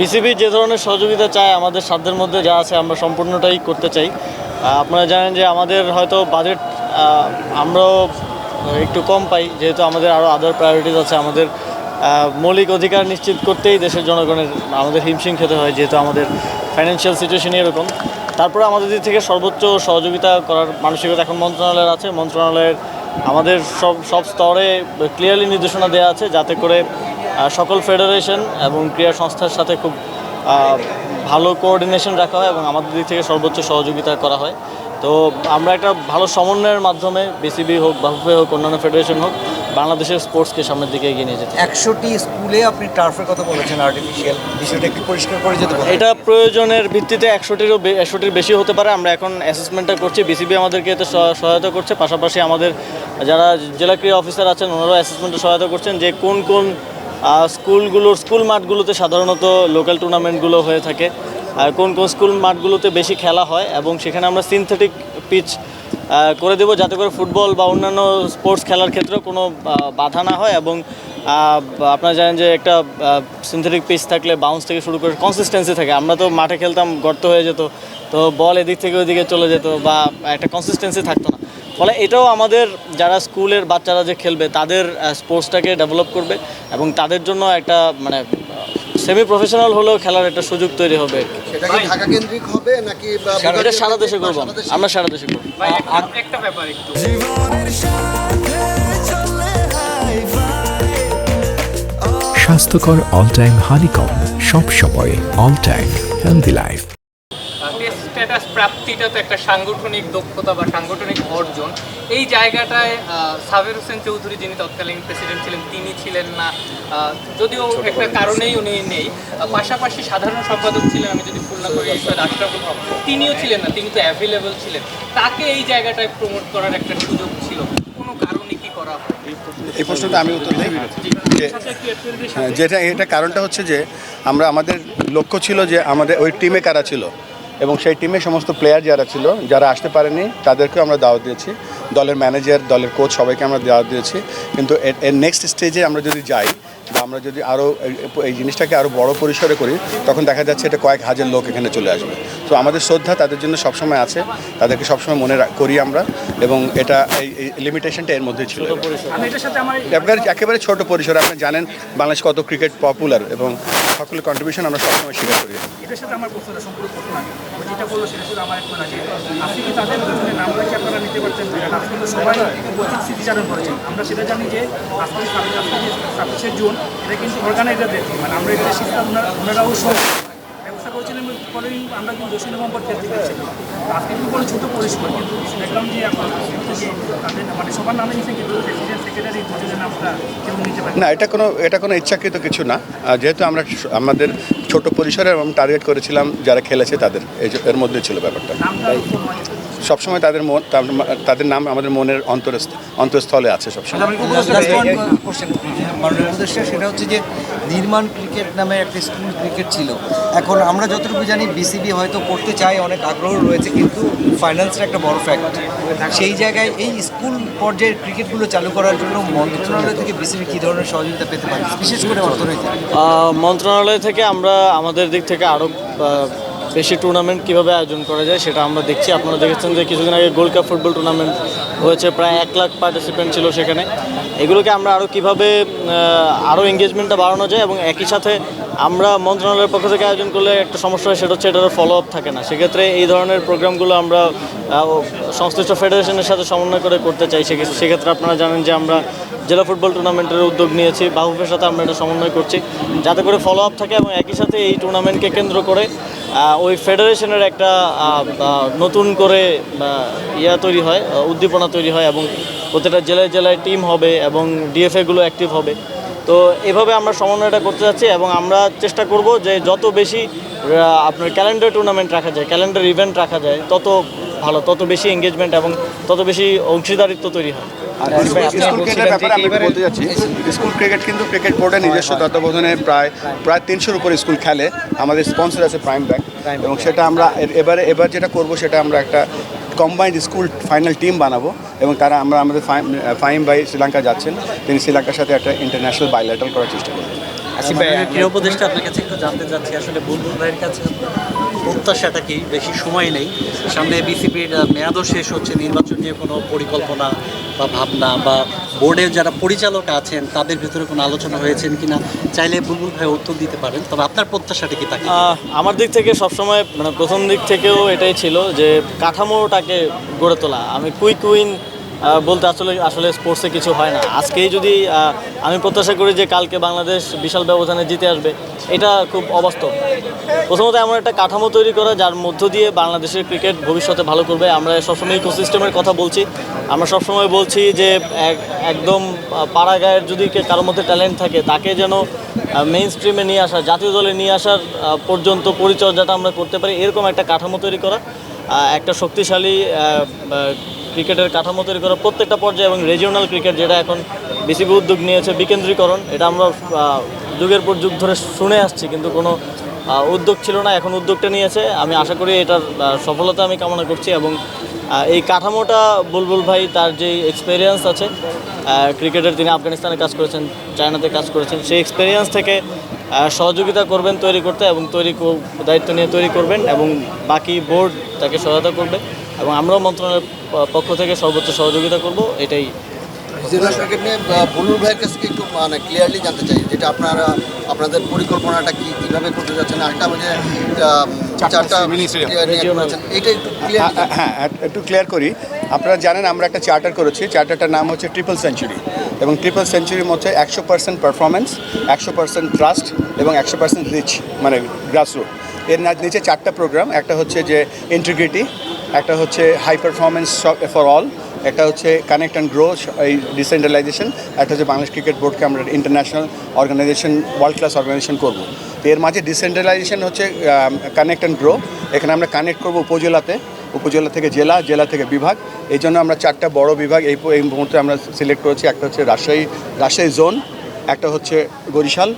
BCB যে ধরনের সহযোগিতা চায় আমাদের সাধ্যের মধ্যে যা আছে আমরা সম্পূর্ণটাই করতে চাই। আপনারা জানেন যে আমাদের হয়তো বাজেট আমরাও একটু কম পাই, যেহেতু আমাদের আরও আদার প্রায়োরিটিস আছে। আমাদের মৌলিক অধিকার নিশ্চিত করতেই দেশের জনগণের, আমাদের হিমশিম খেতে হয়, যেহেতু আমাদের ফাইন্যান্সিয়াল সিচুয়েশনই এরকম। তারপরে আমাদের দিক থেকে সর্বোচ্চ সহযোগিতা করার মানসিকতা এখন মন্ত্রণালয়ের আছে। মন্ত্রণালয়ের আমাদের সব সব স্তরে ক্লিয়ারলি নির্দেশনা দেওয়া আছে, যাতে করে সকল ফেডারেশন এবং ক্রীড়া সংস্থার সাথে খুব ভালো কোঅর্ডিনেশন রাখা হয় এবং আমাদের দিক থেকে সর্বোচ্চ সহযোগিতা করা হয়। তো আমরা একটা ভালো সমন্বয়ের মাধ্যমে বিসিবি হোক বাফুফে হোক অন্যান্য ফেডারেশন হোক বাংলাদেশের স্পোর্টসকে সামনের দিকে এগিয়ে নিয়ে যেতে একশোটি স্কুলে আপনি টার্ফের কথা বলেছেন আর্টিফিশিয়াল বিষয়টা একটু পরিষ্কার করে বলেন এটা প্রয়োজনের ভিত্তিতে একশোটিরও একশোটির বেশি হতে পারে। আমরা এখন অ্যাসেসমেন্টটা করছি বিসিবি আমাদেরকে এতে সহ- সহায়তা করছে। পাশাপাশি আমাদের যারা জেলা ক্রীড়া অফিসার আছেন ওনারাও অ্যাসেসমেন্টে সহায়তা করছেন যে কোন কোন স্কুলগুলোর স্কুল মাঠগুলোতে সাধারণত লোকাল টুর্নামেন্টগুলো হয়ে থাকে। আর কোন কোন স্কুল মাঠগুলোতে বেশি খেলা হয় এবং সেখানে আমরা সিনথেটিক পিচ করে দেবো যাতে করে ফুটবল বা অন্যান্য স্পোর্টস খেলার ক্ষেত্রেও কোনো বাধা না হয় এবং আপনারা জানেন যে একটা সিনথেটিক পিচ থাকলে বাউন্স থেকে শুরু করে কনসিস্টেন্সি থাকে। আমরা তো মাঠে খেলতাম, গর্ত হয়ে যেত, তো বল এদিক থেকে ওইদিকে চলে যেত বা একটা কনসিস্টেন্সি থাকতো না। ফলে এটাও আমাদের যারা স্কুলের বাচ্চারা যে খেলবে তাদের স্পোর্টসটাকে ডেভেলপ করবে এবং তাদের জন্য একটা মানে সেমি প্রফেশনাল হলেও খেলার একটা সুযোগ তৈরি হবে। এটা কি ঢাকা কেন্দ্রিক হবে নাকি বা এটা সারা দেশে করব। আমরা সারা দেশে করব। একটা- একটা ব্যাপার একটু। স্বাস্থ্যকর অল টাইম হানিকম সব সময় all time healthy life status প্রাপ্তিটা তো একটা সাংগঠনিক দক্ষতা বা সাংগঠনিক অর্জন। এই জায়গাটায় সাবের হোসেন চৌধুরী যিনি তৎকালীন প্রেসিডেন্ট ছিলেন তিনি ছিলেন না। যদিও একটা কারণেই উনি নেই। পাশাপাশি সাধারণ সম্পাদক ছিলেন আমি যদি ভুল না করি সৈয়দ আশরাফুল হক। তিনিও ছিলেন না তিনি তো অ্যাভেলেবল ছিলেন। তাকে এই জায়গাটায় প্রমোট করার একটা সুযোগ ছিল। কোনো কারণে কি করা হয়? এই প্রশ্নটা আমি উত্তর দিই। যে হ্যাঁ, যেটা এটা কারণটা হচ্ছে যে আমরা আমাদের লক্ষ্য ছিল যে আমাদের ওই টিমে কারা ছিল? এবং সেই টিমে সমস্ত প্লেয়ার যারা ছিল, যারা আসতে পারেনি, তাদেরকেও আমরা দাওয়াত দিয়েছি। দলের ম্যানেজার দলের কোচ সবাইকে আমরা দাওয়াত দিয়েছি। কিন্তু এর- নেক্সট স্টেজে আমরা যদি যাই আমরা যদি আরও এই জিনিসটাকে আরও বড় পরিসরে করি তখন দেখা যাচ্ছে এটা কয়েক হাজার লোক এখানে চলে আসবে। তো আমাদের শ্রদ্ধা তাদের জন্য সবসময় আছে তাদেরকে সবসময় মনে করি আমরা এবং এটা এই লিমিটেশনটা এর মধ্যে ছিল। একেবারে একেবারে ছোট পরিসরে আপনি জানেন বাংলাদেশ কত ক্রিকেট পপুলার এবং সকলের কন্ট্রিবিউশন আমরা সবসময় স্বীকার করি। আমার সেটা জানি যে আজকে ছাব্বিশে জুন এটা কিন্তু অর্গানাইজারদের মানে আমরা এটা শিক্ষা ওনারাও সব করেছিলেন আমরা কিন্তু দক্ষিণ নভেম্বর খেলতে আজকে কিন্তু কোনো ছোটো পরিষ্কার কিন্তু দেখলাম যে তাদের মানে সবার নামে নিচ্ছে কিন্তু প্রেসিডেন্ট সেক্রেটারি দুজনের নামটা কেউ নিতে পারে। না এটা কোনো এটা কোনো ইচ্ছাকৃত কিছু না। যেহেতু আমরা আমাদের ছোট পরিসরে এবং টার্গেট করেছিলাম যারা খেলেছে তাদের এই যে- এর মধ্যে ছিল ব্যাপারটা। নামটা সবসময় তাদের মন তার- তাদের নাম আমাদের মনের অন্তরস্থ অন্তঃস্থলে আছে সবসময়। মাননীয় সেটা হচ্ছে যে নির্মাণ ক্রিকেট নামে একটা স্কুল ক্রিকেট ছিল। এখন আমরা যতটুকু জানি বিসিবি হয়তো করতে চায় অনেক আগ্রহ রয়েছে কিন্তু ফাইন্যান্সের একটা বড় ফ্যাক্ট সেই জায়গায় এই স্কুল পর্যায়ের ক্রিকেটগুলো চালু করার জন্য মন্ত্রণালয় থেকে বিসিবি কী ধরনের সহযোগিতা পেতে পারে? বিশেষ করে অর্থনৈতিক মন্ত্রণালয় থেকে আমরা আমাদের দিক থেকে আরও বেশি টুর্নামেন্ট কীভাবে আয়োজন করা যায় সেটা আমরা দেখছি। আপনারা দেখেছেন যে কিছুদিন আগে গোল্ড কাপ ফুটবল টুর্নামেন্ট হয়েছে, প্রায় এক লাখ পার্টিসিপেন্ট ছিল সেখানে। এগুলোকে আমরা আরও কীভাবে আরও এঙ্গেজমেন্টটা বাড়ানো যায় এবং একই সাথে আমরা মন্ত্রণালয়ের পক্ষ থেকে আয়োজন করলে একটা সমস্যা হয়, সেটা হচ্ছে এটার ফলো আপ থাকে না। সেক্ষেত্রে এই ধরনের প্রোগ্রামগুলো আমরা সংশ্লিষ্ট ফেডারেশনের সাথে সমন্বয় করে করতে চাই। সেক্ষেত্রে আপনারা জানেন যে আমরা জেলা ফুটবল টুর্নামেন্টের উদ্যোগ নিয়েছি, বাহুফের সাথে আমরা এটা সমন্বয় করছি। যাতে করে ফলো আপ থাকে এবং একই সাথে এই টুর্নামেন্টকে কেন্দ্র করে ওই ফেডারেশনের একটা নতুন করে ইয়া তৈরি হয় উদ্দীপনা তৈরি হয় এবং প্রত্যেকটা জেলায় জেলায় টিম হবে এবং ডিএফএগুলো অ্যাক্টিভ হবে। তো এভাবে আমরা সমন্বয়টা করতে যাচ্ছি এবং আমরা চেষ্টা করব যে যত বেশি আপনার ক্যালেন্ডার টুর্নামেন্ট রাখা যায় ক্যালেন্ডার ইভেন্ট রাখা যায়, তত ভালো, তত বেশি এঙ্গেজমেন্ট এবং তত বেশি অংশীদারিত্ব তৈরি হয়। স্কুল ক্রিকেটের ব্যাপারে আমি বলতে যাচ্ছি স্কুল ক্রিকেট কিন্তু ক্রিকেট বোর্ডের নিজস্ব তত্ত্বাবধানে প্রায় প্রায় তিনশোর উপর স্কুল খেলে। আমাদের স্পন্সর আছে প্রাইম ব্যাংক এবং সেটা আমরা এবারে এবার যেটা করব সেটা আমরা একটা কম্বাইন্ড স্কুল ফাইনাল টিম বানাবো। এবং তারা আমরা আমাদের ফাইম ফাইম ভাই শ্রীলঙ্কা যাচ্ছেন। তিনি শ্রীলঙ্কার সাথে একটা ইন্টারন্যাশনাল বাইলেটাল করার চেষ্টা করবেন। আসিফ ভাই ক্রীড়া উপদেষ্টা আপনার কাছে একটু জানতে চাচ্ছি আসলে বুলবুল ভাইয়ের কাছে প্রত্যাশাটা কি? বেশি সময় নেই। সামনে বিসিপির মেয়াদও শেষ হচ্ছে নির্বাচন নিয়ে কোনো পরিকল্পনা বা ভাবনা বা বোর্ডের যারা পরিচালক আছেন তাদের ভিতরে কোনো আলোচনা হয়েছেন কিনা? চাইলে বুলবুল ভাই উত্তর দিতে পারেন। তবে আপনার প্রত্যাশাটা কি থাকে আমার দিক থেকে সবসময় মানে প্রথম দিক থেকেও এটাই ছিল যে কাঠামোটাকে গড়ে তোলা। আমি কুইক উইন বলতে আসলে আসলে স্পোর্টসে কিছু হয় না। আজকেই যদি আমি প্রত্যাশা করি যে কালকে বাংলাদেশ বিশাল ব্যবধানে জিতে আসবে এটা খুব অবাস্তব। প্রথমত এমন একটা কাঠামো তৈরি করা যার মধ্য দিয়ে বাংলাদেশের ক্রিকেট ভবিষ্যতে ভালো করবে। আমরা সবসময় ইকোসিস্টেমের কথা বলছি। আমরা সবসময় বলছি যে এক- একদম আহ, পাড়া গায়ের যদি কারোর মধ্যে ট্যালেন্ট থাকে তাকে যেন মেইন স্ট্রিমে নিয়ে আসা জাতীয় দলে নিয়ে আসার পর্যন্ত পরিচর্যাটা আমরা করতে পারি এরকম একটা কাঠামো তৈরি করা একটা শক্তিশালী ক্রিকেটের কাঠামো তৈরি করা প্রত্যেকটা পর্যায়ে এবং রিজিওনাল ক্রিকেট যেটা এখন বিসিবি উদ্যোগ নিয়েছে বিকেন্দ্রীকরণ, এটা আমরা যুগের পর যুগ ধরে শুনে আসছি, কিন্তু কোনো উদ্যোগ ছিল না, এখন উদ্যোগটা নিয়েছে। আমি আশা করি এটার সফলতা আমি কামনা করছি এবং এই কাঠামোটা বুলবুল ভাই তার যে এক্সপেরিয়েন্স আছে ক্রিকেটের তিনি আফগানিস্তানে কাজ করেছেন, চায়নাতে কাজ করেছেন, সেই এক্সপেরিয়েন্স থেকে সহযোগিতা করবেন তৈরি করতে এবং তৈরি দায়িত্ব নিয়ে তৈরি করবেন এবং বাকি বোর্ড তাকে সহায়তা করবে। এবং আমরাও মন্ত্রণালয়ের পক্ষ থেকে সর্বোচ্চ সহযোগিতা করব এটাই। ক্রিকেট নিয়ে আহ, বুলবুল ভাইয়ের কাছ থেকে একটু মানে ক্লিয়ারলি জানতে চাই যেটা আপনারা আপনাদের পরিকল্পনাটা কি কীভাবে করতে যাচ্ছেন? আরেকটা চারটা এটা একটু ক্লিয়ার হ্যাঁ একটু ক্লিয়ার করি। আপনারা জানেন আমরা একটা চার্টার করেছি। চার্টারটার নাম হচ্ছে ট্রিপল সেঞ্চুরি এবং ট্রিপল সেঞ্চুরির মধ্যে একশো পার্সেন্ট পারফরমেন্স একশো পার্সেন্ট ট্রাস্ট এবং একশো পার্সেন্ট রিচ মানে গ্রাসরুট এর নিচে চারটা প্রোগ্রাম একটা হচ্ছে যে ইন্টিগ্রিটি একটা হচ্ছে হাই পারফরমেন্স ফর অল একটা হচ্ছে কানেক্ট অ্যান্ড গ্রো এই ডিসেন্ট্রালাইজেশন একটা হচ্ছে বাংলাদেশ ক্রিকেট বোর্ডকে আমরা international organisation world class organisation করব। এর মাঝে ডিসেন্ট্রালাইজেশন হচ্ছে কানেক্ট অ্যান্ড গ্রো এখানে আমরা কানেক্ট করব উপজেলাতে, উপজেলা থেকে জেলা জেলা থেকে বিভাগ। এই জন্য আমরা চারটা বড় বিভাগ এই এই মুহূর্তে আমরা সিলেক্ট করেছি, একটা হচ্ছে রাজশাহী রাজশাহী জোন একটা হচ্ছে বরিশাল,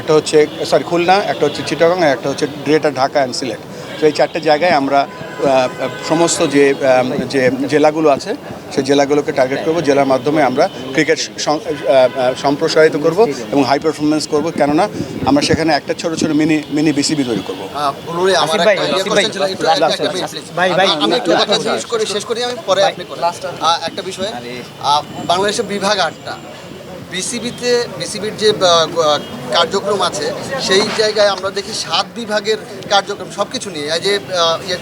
একটা হচ্ছে সরি খুলনা, একটা হচ্ছে চিটাগং একটা হচ্ছে গ্রেটার ঢাকা অ্যান্ড সিলেট তো এই চারটে জায়গায় আমরা সমস্ত যে যে জেলাগুলো আছে সেই জেলাগুলোকে টার্গেট করব জেলার মাধ্যমে আমরা ক্রিকেট সং- সম্প্রসারিত করব এবং হাই পারফরমেন্স করব। কেননা আমরা সেখানে একটা ছোট ছোট মিনি মিনি বিসিবি তৈরি করব। একটা বিষয় বাংলাদেশের বিভাগ আটটা। বিসিবিতে বিসিবির যে কার্যক্রম আছে সেই জায়গায় আমরা দেখি সাত বিভাগের কার্যক্রম সব কিছু নিয়ে যে ইয়ে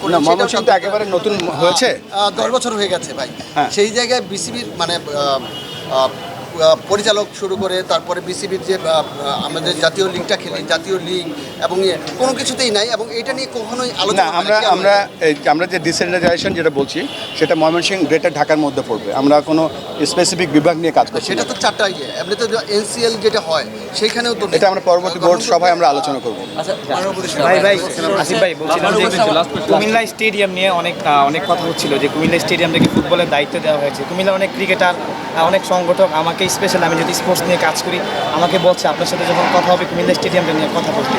একেবারে নতুন হয়েছে। দশ বছর হয়ে গেছে ভাই। হ্যাঁ। সেই জায়গায় বিসিবির মানে পরিচালক শুরু করে তারপরে বিসিবির যে আমাদের জাতীয় লিগটা খেলি জাতীয় লিগ এবং ইয়ে কোনো কিছুতেই নাই এবং এটা নিয়ে কখনোই আলোচনা আমরা আমরা যে আমরা যে ডিসেন্ট্রালাইজেশন যেটা বলছি সেটা ময়মনসিংহ গ্রেটার ঢাকার মধ্যে পড়বে। আমরা কোনো স্পেসিফিক বিভাগ নিয়ে কাজ করছি সেটা তো চারটা ইয়ে এমনি তো এনসিএল যেটা হয় সেইখানেও তো। এটা আমরা পরবর্তী বোর্ড সভায় আমরা আলোচনা করব। ভাই ভাই আসিফ ভাই বলছিলাম যে কুমিল্লা স্টেডিয়াম নিয়ে অনেক অনেক কথা হচ্ছিল যে কুমিল্লা স্টেডিয়াম থেকে ফুটবলের দায়িত্ব দেওয়া হয়েছে। কুমিল্লা অনেক ক্রিকেটার অনেক সংগঠক আমাকে স্পেশাল আমি যদি স্পোর্টস নিয়ে কাজ করি আমাকে বলছে আপনার সাথে যখন কথা হবে কুমিল্লা স্টেডিয়ামটা নিয়ে কথা বলতে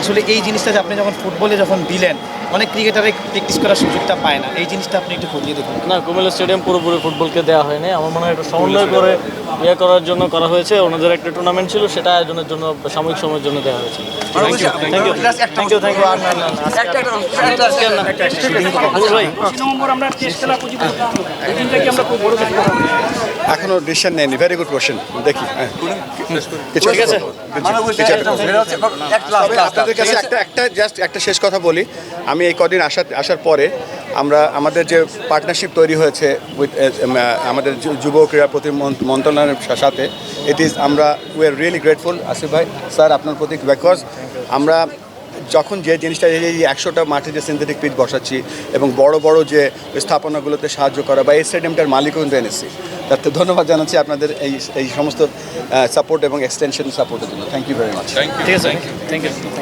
আসলে এই জিনিসটা যে আপনি যখন ফুটবলে যখন দিলেন অনেক ক্রিকেটারে প্র্যাকটিস করার সুযোগটা পায় না এই জিনিসটা আপনি একটু খতিয়ে দেখুন না কুমিল্লা স্টেডিয়াম পুরোপুরি ফুটবলকে দেওয়া হয়নি আমার মনে হয় এটা সমন্বয় করে ইয়ে করার জন্য করা হয়েছে ওনাদের একটা টুর্নামেন্ট ছিল সেটা আয়োজনের জন্য সাময়িক সময়ের জন্য দেওয়া হয়েছে thank you thank you thank you thank you আর না না না, আজকে আর- আজকে আর না। বুলবুল ভাই পঁচিশ নভেম্বর আমরা টেস্ট খেলা পুঁজি এই দিনটা কি আমরা খুব বড় কিছু করব? এখনও ডিসিশন নেয়নি ভেরি গুড কোশ্চেন দেখি হ্যাঁ। ঠিক আছে। আপনাদের কাছে একটা একটা জাস্ট একটা শেষ কথা বলি আমি এই কদিন আসার আসার পরে আমরা আমাদের যে পার্টনারশিপ তৈরি হয়েছে উইথ আমাদের যু- যুব ক্রীড়া প্রতি মন্ত্রণালয়ের সাথে ইট ইজ আমরা we are really grateful Asif ভাই স্যার আপনার প্রতি বিকজ আমরা যখন যে জিনিসটা এই একশোটা মাঠে যে সিনথেটিক পিচ বসাচ্ছি এবং বড় বড় যে স্থাপনাগুলোতে সাহায্য করা বা এই স্টেডিয়ামটার মালিকও কিন্তু এনেছি তাতে ধন্যবাদ জানাচ্ছি আপনাদের এই এই সমস্ত সাপোর্ট এবং এক্সটেনশন সাপোর্টের জন্য। থ্যাংক ইউ ভেরি মাচ ঠিক আছে। Thank you thank you